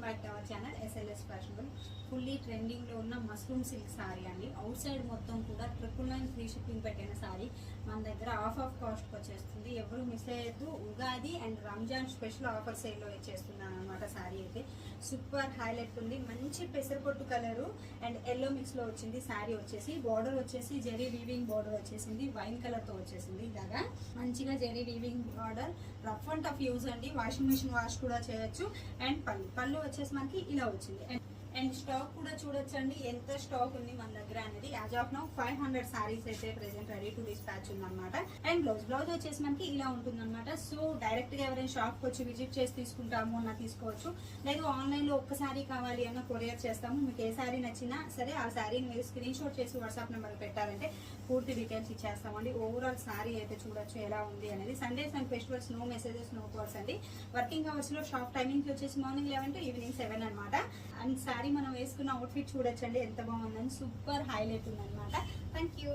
Welcome back to our channel SLS fashionable fully ట్రెండింగ్లో ఉన్న mushroom silk sari అండి. Outside మొత్తం కూడా ట్రిపుల్ నైన్ ఫ్రీ షిప్పింగ్ పెట్టిన సారీ మన దగ్గర ఆఫ్ ఆఫ్ కాస్ట్కి వచ్చేస్తుంది. ఎవరు miss అయ్యద్దు. Ugadi and Ramzan special offer సేల్లో ఇచ్చేస్తున్నాను అనమాట సారీ అయితే. సూపర్ హైలైట్ ఉంది. మంచి పెసరపొట్టు కలరు అండ్ ఎల్లో మిక్స్లో వచ్చింది. సారీ వచ్చేసి బార్డర్ వచ్చేసి జెరీ వీవింగ్ బార్డర్ వచ్చేసింది. వైన్ కలర్తో వచ్చేసింది ఇలాగా. మంచిగా zari weaving border. Rough and tough use అండి. వాషింగ్ మిషన్ వాష్ కూడా చేయొచ్చు. అండ్ పళ్ళు. పళ్ళు వచ్చేసి మనకి ఇలా వచ్చింది. అండ్ అండ్ స్టాక్ కూడా చూడొచ్చండి. ఎంత స్టాక్ ఉంది మన దగ్గర అనేది. As of now five hundred saris అయితే ప్రెసెంట్ రెడీ టు డిస్పాచ్ ఉందన్నమాట. అండ్ బ్లౌజ్ బ్లౌజ్ వచ్చేసి మనకి ఇలా ఉంటుందన్నమాట. సో డైరెక్ట్గా ఎవరైనా షాప్కి వచ్చి విజిట్ చేసి తీసుకుంటాము అన్న తీసుకోవచ్చు. లేదు ఆన్లైన్లో ఒక్క సారీ కావాలి అన్న కొరియర్ చేస్తాము. మీకు ఏ సారీ నచ్చినా సరే ఆ సారీని మీరు స్క్రీన్ షాట్ చేసి వాట్సాప్ నెంబర్ పెట్టారంటే పూర్తి డీటెయిల్స్ ఇచ్చేస్తామండి. ఓవరాల్ సారీ అయితే చూడొచ్చు ఎలా ఉంది అనేది. Sundays and festivals no messages no calls అండి. వర్కింగ్ అవర్స్లో షాప్ టైమింగ్ వచ్చేసి morning eleven to evening seven అనమాట అండ్ సారీ మనం వేసుకున్న అవుట్ఫిట్ చూడొచ్చండి ఎంత బాగుందని. సూపర్ హైలైట్ ఉందన్నమాట. Thank you